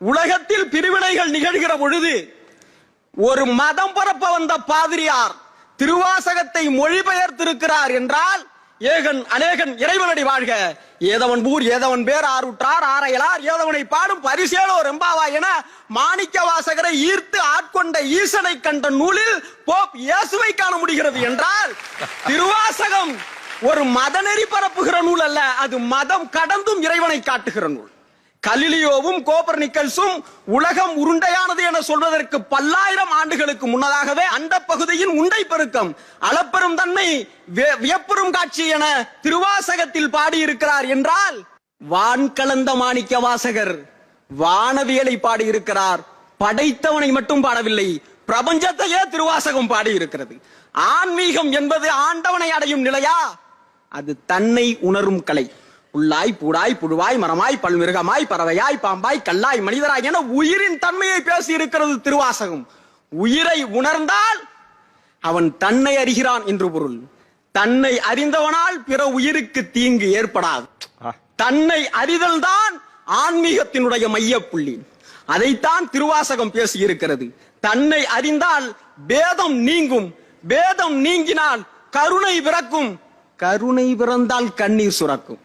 உலகத்தில் பிரிவினைகள் நிகழ்கிற பொழுது ஒரு மதம் பரப்ப வந்த பாதிரியார் திருவாசகத்தை மொழிபெயர்த்திருக்கிறார் என்றால் ஏகன் அநேகன் இறைவனடி வாழ்க. ஏதவன் ஊர் ஏதவன் பேர் ஆறுற்றார் ஆரையலார் ஏதவனை பாடும் பரிசேலோ ரெம்பாவா என மாணிக்க வாசகரை ஈர்த்து ஆட்கொண்ட ஈசனை கண்ட நூலில் போப் இயேசுவை காண முடிகிறது என்றால் திருவாசகம் ஒரு மதநெறி பரப்புகிற நூல் அல்ல அது மதம் கடந்தும் இறைவனை காட்டுகிற நூல். கலிலியோவும் கோப்பர்னிக்கல்ஸும் உலகம் உருண்டையானது என சொல்வதற்கு பல்லாயிரம் ஆண்டுகளுக்கு முன்னதாகவே அந்த பகுதியின் உண்டை பெருக்கம் அளப்பெரும் தன்மை வியப்பெரும் காட்சி என திருவாசகத்தில் பாடியிருக்கிறார் என்றால் வான் கலந்த மாணிக்க வாசகர் வானவியலை பாடியிருக்கிறார். படைத்தவனை மட்டும் பாடவில்லை பிரபஞ்சத்தையே திருவாசகம் பாடியிருக்கிறது. ஆன்மீகம் என்பது ஆண்டவனை அடையும் நிலையா? அது தன்னை உணரும் கலை. புல்லாய் பூடாய் புழுவாய் மரமாய் பல்மிருகமாய் பறவையாய் பாம்பாய் கல்லாய் மனிதராய் என உயிரின் தன்மையை பேசி இருக்கிறது திருவாசகம். உயிரை உணர்ந்தால் அவன் தன்னை அறிகிறான் என்று பொருள். தன்னை அறிந்தவனால் பிற உயிருக்கு தீங்கு ஏற்படாது. தன்னை அறிதல் தான் ஆன்மீகத்தினுடைய மையப்புள்ளி. அதைத்தான் திருவாசகம் பேசி இருக்கிறது தன்னை அறிந்தால் பேதம் நீங்கும். பேதம் நீங்கினால் கருணை பிறக்கும். கருணை பிறந்தால் கண்ணீர் சுரக்கும்.